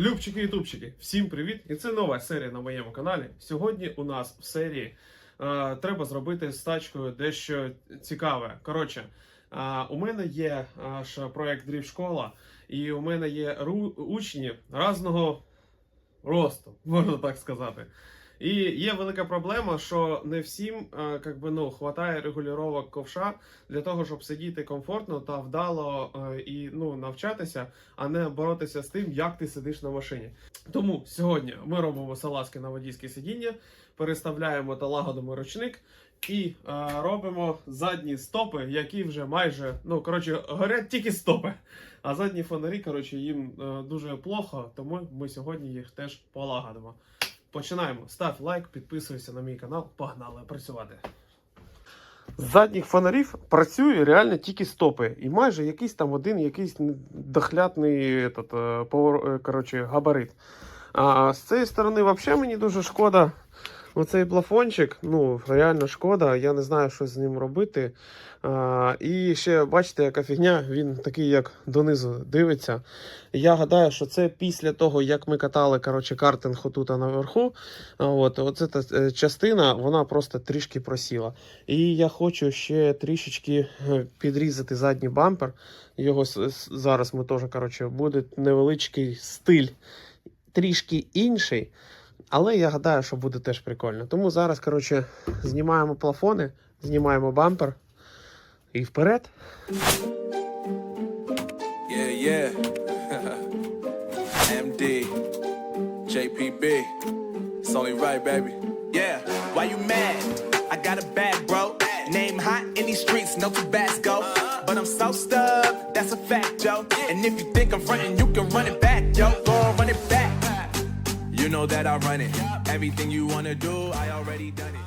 Любчики і тупчики, всім привіт! І це нова серія на моєму каналі. Сьогодні у нас в серії е, треба зробити з тачкою дещо цікаве. Коротше, е, у мене є аж проект Дрів Школа, і у мене є ру- учні разного росту, можна так сказати. І є велика проблема, що не всім е, как би, ну, хватає регулювання ковша для того, щоб сидіти комфортно та вдало е, і ну, навчатися, а не боротися з тим, як ти сидиш на машині. Тому сьогодні ми робимо салазки на водійське сидіння, переставляємо та лагодимо ручник і е, робимо задні стопи, які вже майже ну коротше горять тільки стопи. А задні фонарі, коротше, їм е, дуже плохо, тому ми сьогодні їх теж полагодимо. Починаємо. Став лайк, підписуйся на мій канал. Погнали працювати. З задніх фонарів працює реально тільки стопи. І майже якийсь там один якийсь дохлятний этот, е, повор- е, габарит. А з цієї сторони, взагалі, мені дуже шкода. Оцей плафончик, ну, реально шкода, я не знаю, що з ним робити. А, і ще бачите, яка фігня, він такий, як донизу дивиться. Я гадаю, що це після того, як ми катали коротше, картинг отут наверху. От, оця та, е, частина вона просто трішки просіла. І я хочу ще трішечки е, підрізати задній бампер. Його зараз ми теж коротше, буде невеличкий стиль, трішки інший. Але я гадаю, що буде теж прикольно. Тому зараз, коротше, знімаємо плафони, знімаємо бампер і вперед. Yeah, yeah. MD, JPB. It's only right, baby. Yeah, why you mad? I got a bag, bro. Name hot in these streets, no Tabasco. But I'm so stubbed, that's a fact, Joe. And if you think I'm frontin', you can run it back, yo. Go on, run it back. You know that I run it. Everything you wanna do, I already done it.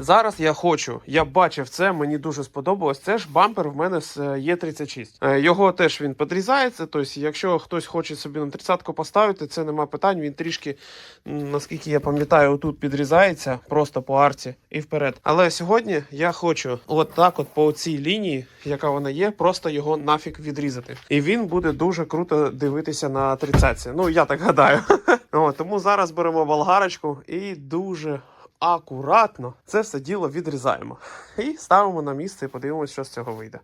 Зараз я хочу, я бачив це, мені дуже сподобалось. Це ж бампер в мене з е, Є36. Е, Його теж він подрізається. Тобто, якщо хтось хоче собі на 30-ку поставити, це нема питань. Він трішки, наскільки я пам'ятаю, тут підрізається просто по арці і вперед. Але сьогодні я хочу от так, от по цій лінії, яка вона є, просто його нафіг відрізати. І він буде дуже круто дивитися на 30 Ну я так гадаю. Тому зараз беремо болгарочку і дуже акуратно це все діло відрізаємо. І ставимо на місце і подивимося, що з цього вийде.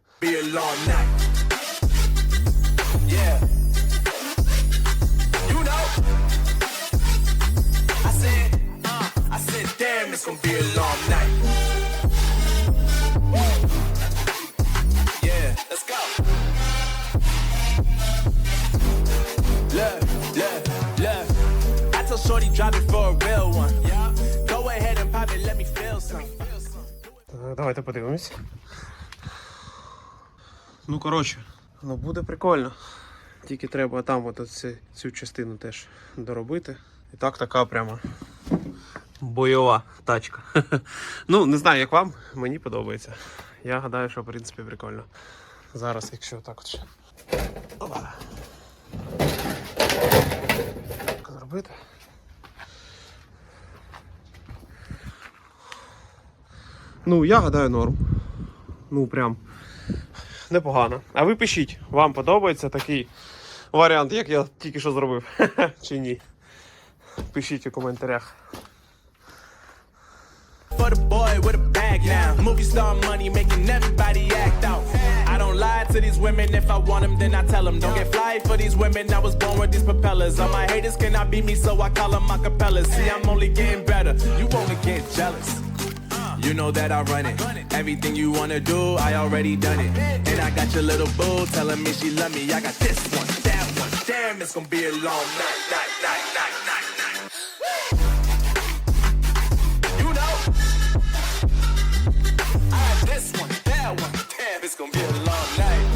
Uh, Давайте подивимось. Ну, коротше, ну буде прикольно. Тільки треба там от цю, цю частину теж доробити. І так така прямо бойова тачка. ну, не знаю, як вам, мені подобається. Я гадаю, що в принципі прикольно. Зараз, якщо так от ще. Опа. Зробити. Ну, я гадаю норм. Ну, прям непогано. А ви пишіть, вам подобається такий варіант, як я тільки що зробив, чи ні. Пишіть у коментарях. For the boy with a bag now. Movie star money making everybody act out. I don't lie to these women. If I want them, then I tell them. Don't get fly for these women. I was born with these propellers. All my haters cannot beat me, so I call them acapellas. See, I'm only getting better. You only get jealous. You know that I run it. Everything you wanna do, I already done it. And I got your little boo telling me she love me. I got this one, that one. Damn, it's gonna be a long night, night, night, night, night, night. You know. I got this one, that one. Damn, it's gonna be a long night.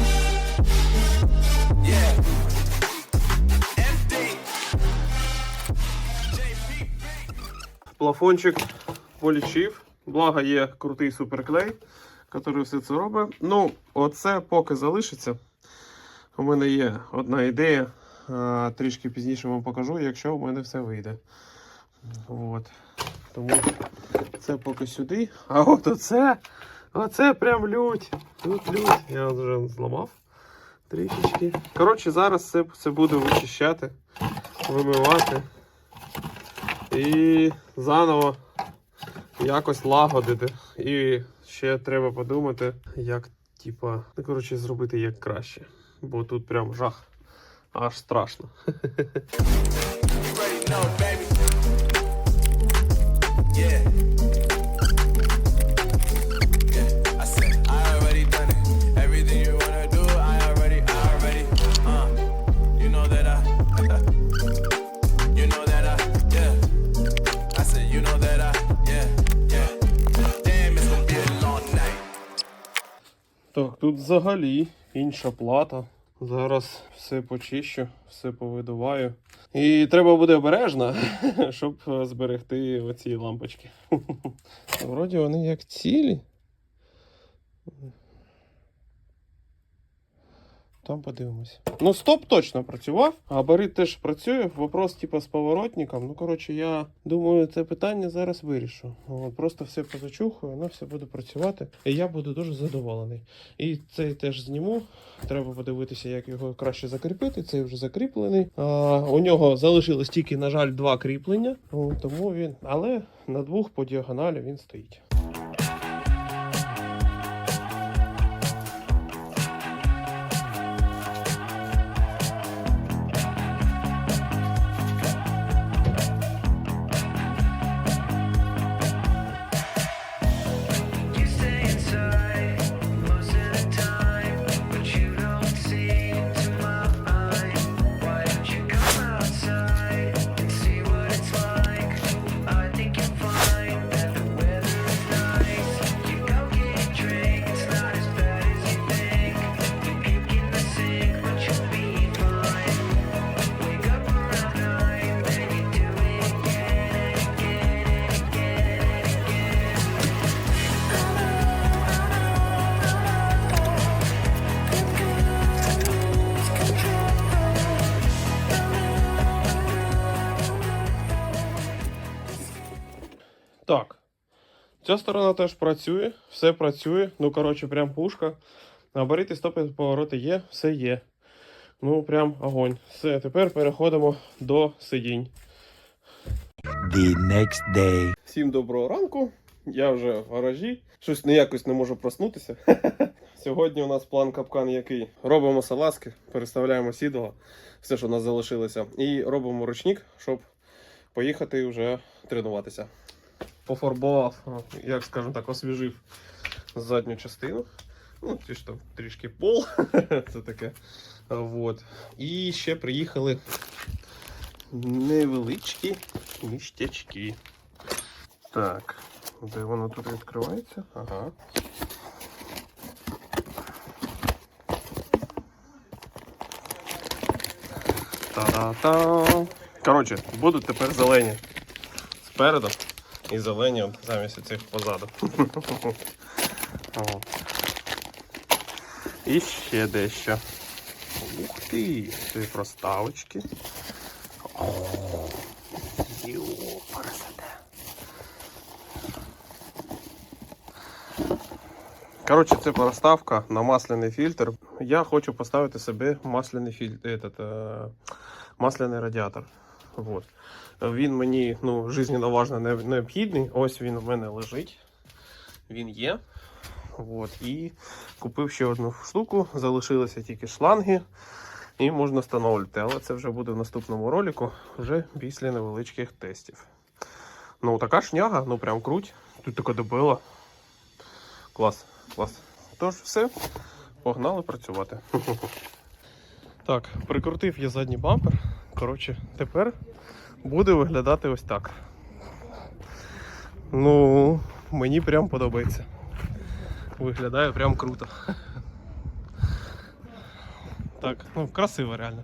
Yeah. MD. JPB. Плафончик полічив. Благо є крутий суперклей, який все це робить. Ну, оце поки залишиться. У мене є одна ідея. Трішки пізніше вам покажу, якщо у мене все вийде. От. Тому це поки сюди. А от оце, оце прям лють. Тут лють. Я вже зламав трішечки. Коротше, зараз це, це буду вичищати. вимивати і заново якось лагодити. І ще треба подумати, як, типа, ну, коротше, зробити як краще. Бо тут прям жах. Аж страшно. Так, тут взагалі інша плата. Зараз все почищу, все повидуваю. І треба буде обережно, щоб зберегти оці лампочки. Вроді вони як цілі. Там подивимось. Ну, стоп точно працював. Габарит теж працює. Вопрос, типу, з поворотником. Ну, коротше, я думаю, це питання зараз вирішу. От, просто все позачухаю, воно все буде працювати. І я буду дуже задоволений. І цей теж зніму. Треба подивитися, як його краще закріпити. Цей вже закріплений. А, у нього залишилось тільки, на жаль, два кріплення. Тому він. Але на двох по діагоналі він стоїть. Ця сторона теж працює, все працює. Ну, коротше, прям пушка. Габарити, стопи, повороти є, все є. Ну, прям огонь. Все, тепер переходимо до сидінь. the next day. Всім доброго ранку. Я вже в гаражі. Щось ніякось не можу проснутися. Сьогодні у нас план капкан який. Робимо салазки, переставляємо сідала, все, що у нас залишилося, і робимо ручник, щоб поїхати вже тренуватися. Пофарбував, як скажемо так, освіжив задню частину. Ну, ті ж там трішки пол. Це таке. Вот. І ще приїхали невеличкі ніштячки. Так, де воно тут відкривається? Ага. Та-та-та. Коротше, будуть тепер зелені спереду і зелені от замість цих позаду. І ще дещо. Ух ти! Це проставочки. Йо. Коротше, це проставка на масляний фільтр. Я хочу поставити собі масляний фільтр, этот, е, масляний радіатор. Вот. Він мені ну, жизненно важно необхідний. Ось він у мене лежить. Він є. Вот. І купив ще одну штуку, залишилися тільки шланги. І можна встановлювати, але це вже буде в наступному ролику, вже після невеличких тестів. Ну, така шняга, ну прям круть. Тут така дебела. Клас, клас. Тож, все, погнали працювати. Так, прикрутив я задній бампер. Коротше, тепер буде виглядати ось так. Ну, мені прям подобається. Виглядає прям круто. Так, ну красиво реально.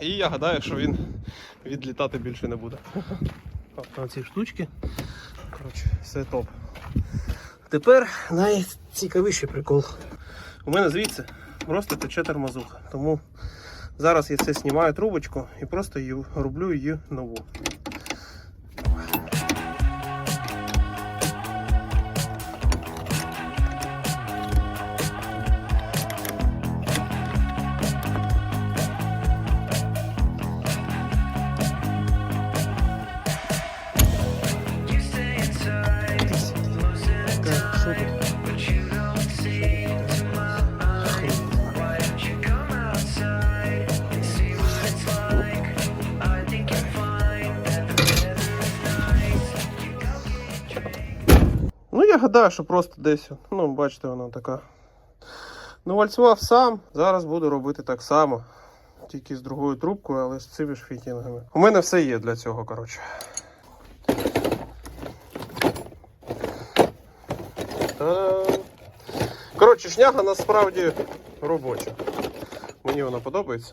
І я гадаю, що він відлітати більше не буде. Так, ці штучки. Коротше, все топ. Тепер найцікавіший прикол. У мене звідси просто тече тормозуха. Тому зараз я все знімаю трубочку і просто її, роблю її нову. Гадаю, що просто десь, ну, бачите, вона така. Ну, вальцював сам, зараз буду робити так само. Тільки з другою трубкою, але з цими ж фітінгами. У мене все є для цього, коротше. Коротше, шняга насправді робоча. Мені вона подобається.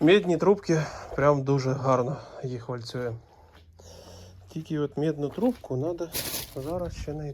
Медні трубки прям дуже гарно їх вальцює. Тільки от медну трубку треба зараз ще не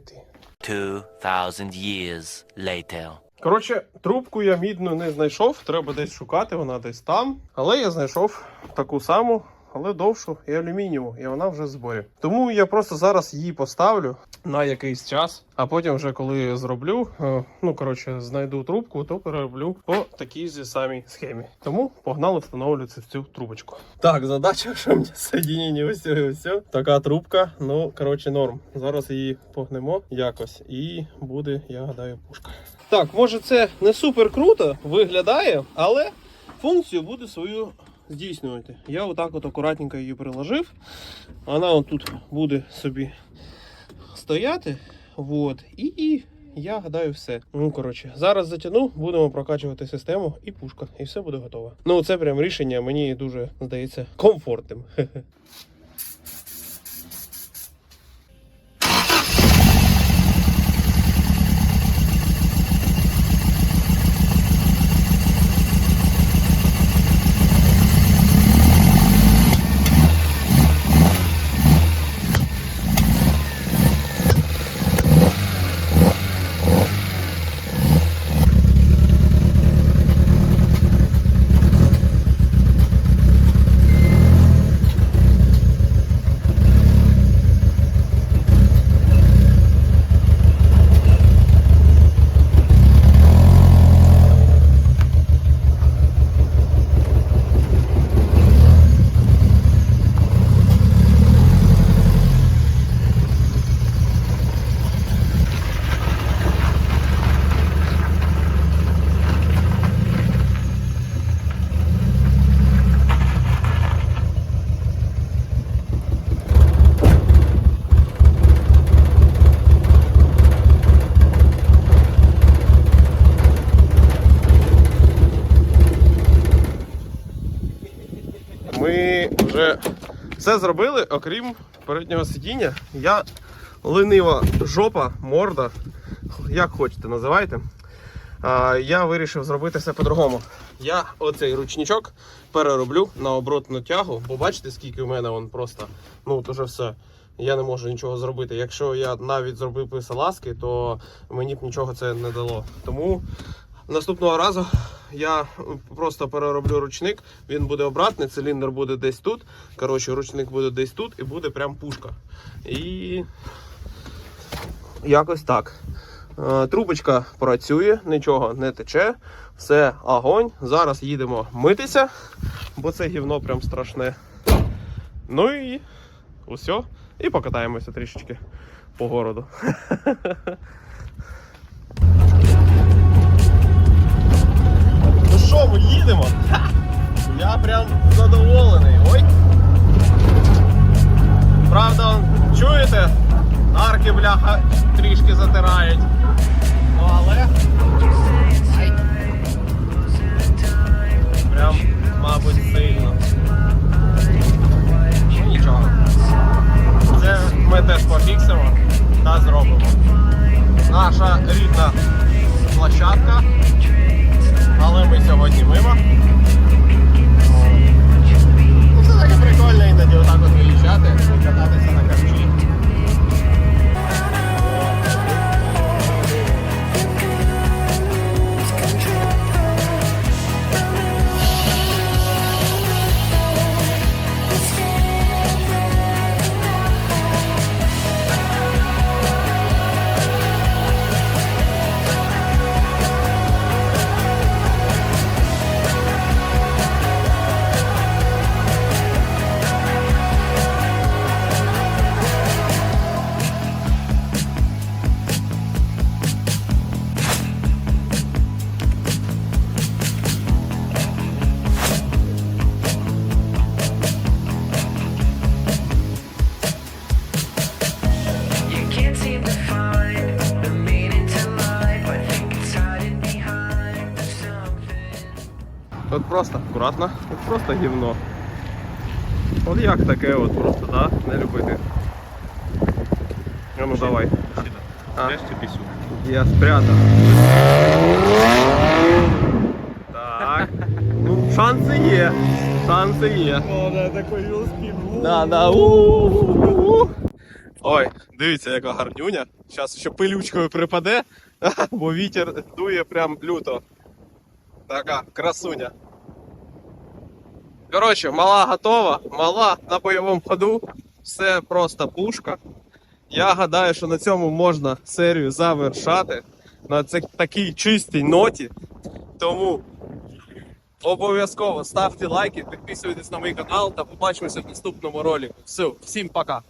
2,000 years later. Коротше, трубку я мідну не знайшов, треба десь шукати, вона десь там. Але я знайшов таку саму, але довшу і алюмінієву, і вона вже в зборі. Тому я просто зараз її поставлю на якийсь час, а потім, вже коли зроблю, е, ну коротше, знайду трубку, то перероблю по такій же самій схемі. Тому погнали встановлювати цю трубочку. Так, задача, що мені соєдінення ось і. Така трубка, ну коротше, норм. Зараз її погнемо якось, і буде, я гадаю, пушка. Так, може це не супер круто виглядає, але функцію буде свою здійснювати. Я отак от акуратненько її приложив. Вона отут буде собі стояти. От. І я гадаю все. Ну, коротше, зараз затягну, будемо прокачувати систему і пушка, і все буде готово. Ну, це прям рішення мені дуже здається комфортним. Ми вже все зробили, окрім переднього сидіння. Я ленива жопа, морда, як хочете, називайте. А, я вирішив зробити все по-другому. Я оцей ручничок перероблю на оборотну тягу, бо бачите, скільки в мене он просто. Ну, от все. Я не можу нічого зробити. Якщо я навіть зробив би салазки, то мені б нічого це не дало. Тому наступного разу я просто перероблю ручник, він буде обратний, циліндр буде десь тут. Коротше, ручник буде десь тут і буде прям пушка. І якось так. Е, Трубочка працює, нічого не тече, все огонь. Зараз їдемо митися, бо це гівно прям страшне. Ну і усе. І покатаємося трішечки по городу. що, ми їдемо? Я прям задоволений. Ой. Правда, чуєте? Арки, бляха, трішки затирають. Ну але. Прям, мабуть, сильно. Ну нічого. Це ми теж пофіксимо та зробимо. Наша рідна площадка. Але ми сьогодні мимо. Ну, Це таке прикольно іноді отак от виїжджати кататися на карчі. От просто акуратно, от просто гівно. От як таке от просто, да? Не любити. А ну давай. А? Я спрятав. Так. Ну, шанси є. Шанси є. Да, да. у-у-у. Ой, дивіться, яка гарнюня. Зараз ще пилючкою припаде, бо вітер дує прям люто. Така красуня. Коротше, мала готова, мала на бойовому ходу. Все просто пушка. Я гадаю, що на цьому можна серію завершати на такій чистій ноті. Тому обов'язково ставте лайки, підписуйтесь на мій канал та побачимося в наступному ролику. Все, всім пока!